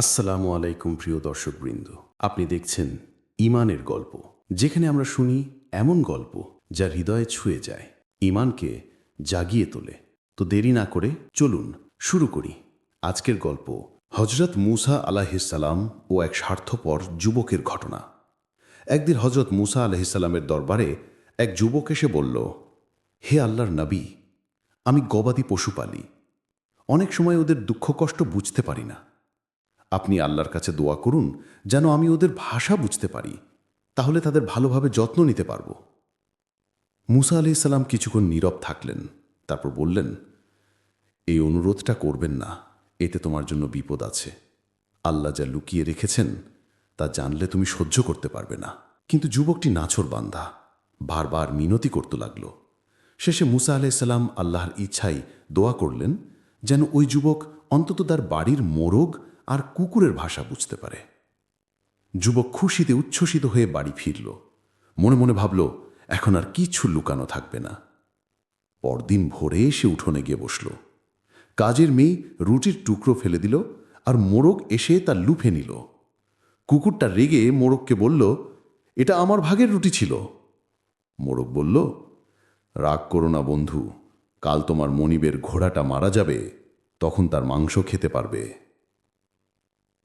আসসালামু আলাইকুম প্রিয় দর্শকবৃন্দ। আপনি দেখছেন ইমানের গল্প। যেখানে আমরা শুনি এমন গল্প যা হৃদয়ে ছুঁয়ে যায়, ইমানকে জাগিয়ে তোলে। তো দেরি না করে চলুন শুরু করি। আজকের গল্প হজরত মুসা আলাহিসাল্লাম ও এক স্বার্থপর যুবকের ঘটনা। একদিন হজরত মুসা আলাহিসাল্লামের দরবারে এক যুবক এসে বলল, হে আল্লাহর নবী, আমি গবাদি পশু পালি অনেক সময় ওদের দুঃখ কষ্ট বুঝতে পারি না। আপনি আল্লাহর কাছে দোয়া করুন যেন আমি ওদের ভাষা বুঝতে পারি, তাহলে তাদের ভালোভাবে যত্ন নিতে পারব। মুসা আলি সাল্লাম কিছুক্ষণ নীরব থাকলেন, তারপর বললেন, এই অনুরোধটা করবেন না, এতে তোমার জন্য বিপদ আছে। আল্লাহ যা লুকিয়ে রেখেছেন, তা জানলে তুমি সহ্য করতে পারবে না। কিন্তু যুবকটি নাছর বান্ধা বারবার মিনতি করতে লাগল। শেষে মুসা আলাইসাল্লাম আল্লাহর ইচ্ছাই দোয়া করলেন যেন ওই যুবক অন্তত তার বাড়ির মোরগ আর কুকুরের ভাষা বুঝতে পারে। যুবক খুশিতে উচ্ছ্বসিত হয়ে বাড়ি ফিরল। মনে মনে ভাবল, এখন আর কিচ্ছু লুকানো থাকবে না। পরদিন ভোরে এসে উঠোনে গিয়ে বসল। কাজের মেয়ে রুটির টুকরো ফেলে দিল আর মোরগ এসে তার লুফে নিল। কুকুরটা রেগে মোরগকে বলল, এটা আমার ভাগের রুটি ছিল। মোরগ বলল, রাগ করো না বন্ধু, কাল তোমার মনিবের ঘোড়াটা মারা যাবে, তখন তার মাংস খেতে পারবে।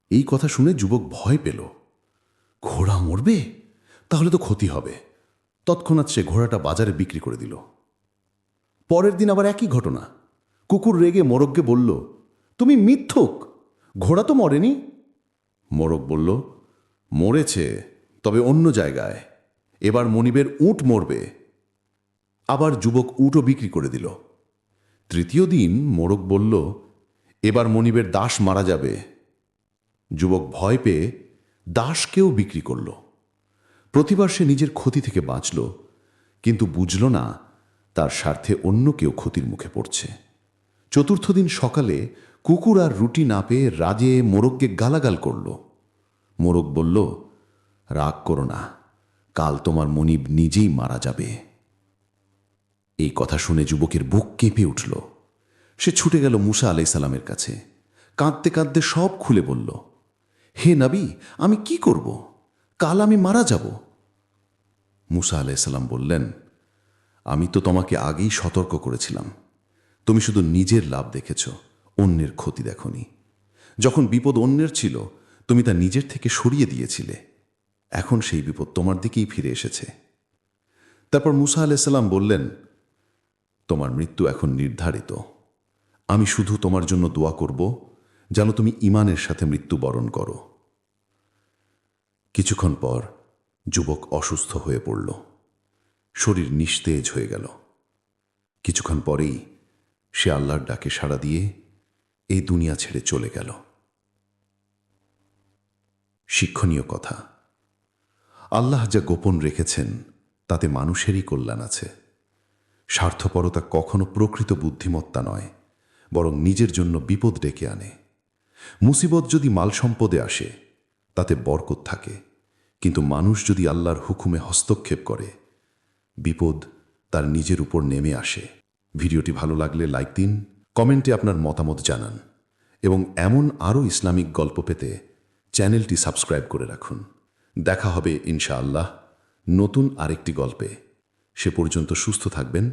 এই কথা শুনে যুবক ভয় পেল। ঘোড়া মরবে? তাহলে তো ক্ষতি হবে। তৎক্ষণাৎ সে ঘোড়াটা বাজারে বিক্রি করে দিল। পরের দিন আবার একই ঘটনা। কুকুর রেগে মোরগকে বলল, তুমি মিথ্যুক! ঘোড়া তো মরেনি! মোরগ বলল, মরেছে, তবে অন্য জায়গায়। এবার মনিবের উট মরবে। আবার যুবক উটও বিক্রি করে দিল। তৃতীয় দিন মোরগ বলল, এবার মনিবের দাস মারা যাবে। যুবক ভয় পেয়ে দাসকেও বিক্রি করল। প্রতিবার সে নিজের ক্ষতি থেকে বাঁচল, কিন্তু বুঝল না তার স্বার্থে অন্য কেউ ক্ষতির মুখে পড়ছে। চতুর্থ দিন সকালে কুকুর আর রুটি না পেয়ে রাজে মোরগকে গালাগাল করল। মোরগ বলল, রাগ করো না, কাল তোমার মনিব নিজেই মারা যাবে। এই কথা শুনে যুবকের বুক কেঁপে উঠল। সে ছুটে গেল মুসা আলাইসাল্লামের কাছে। কাঁদতে কাঁদতে সব খুলে বলল হে নবী, আমি কি করব? কাল আমি মারা যাব। মুসা আলাইসাল্লাম বললেন, আমি তো তোমাকে আগেই সতর্ক করেছিলাম। তুমি শুধু নিজের লাভ দেখেছ, অন্যের ক্ষতি দেখনি। যখন বিপদ অন্যের ছিল, তুমি তা নিজের থেকে সরিয়ে দিয়েছিলে। এখন সেই বিপদ তোমার দিকেই ফিরে এসেছে। তারপর মুসা আলাইসাল্লাম বললেন, তোমার মৃত্যু এখন নির্ধারিত। আমি শুধু তোমার জন্য দোয়া করব, যেন তুমি ইমানের সাথে মৃত্যুবরণ করো। কিছুক্ষণ পর যুবক অসুস্থ হয়ে পড়ল। শরীর নিস্তেজ হয়ে গেল। কিছুক্ষণ পরেই সে আল্লাহর ডাকে সাড়া দিয়ে এই দুনিয়া ছেড়ে চলে গেল। শিক্ষণীয় কথা, আল্লাহ যা গোপন রেখেছেন তাতে মানুষেরই কল্যাণ আছে। স্বার্থপরতা কখনো প্রকৃত বুদ্ধিমত্তা নয়, বরং নিজের জন্য বিপদ ডেকে আনে। মুসিবত যদি মাল সম্পদে আসে, তাতে বরকত থাকে। কিন্তু মানুষ যদি আল্লাহর হুকুমে হস্তক্ষেপ করে, বিপদ তার নিজের উপর নেমে আসে। ভিডিওটি ভালো লাগলে লাইক দিন, কমেন্টে আপনার মতামত জানান এবং এমন আরও ইসলামিক গল্প পেতে চ্যানেলটি সাবস্ক্রাইব করে রাখুন। দেখা হবে ইনশাআল্লাহ নতুন আরেকটি গল্পে। সে পর্যন্ত সুস্থ থাকবেন,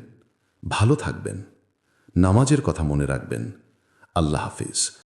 ভালো থাকবেন, নামাজের কথা মনে রাখবেন। আল্লাহ হাফিজ।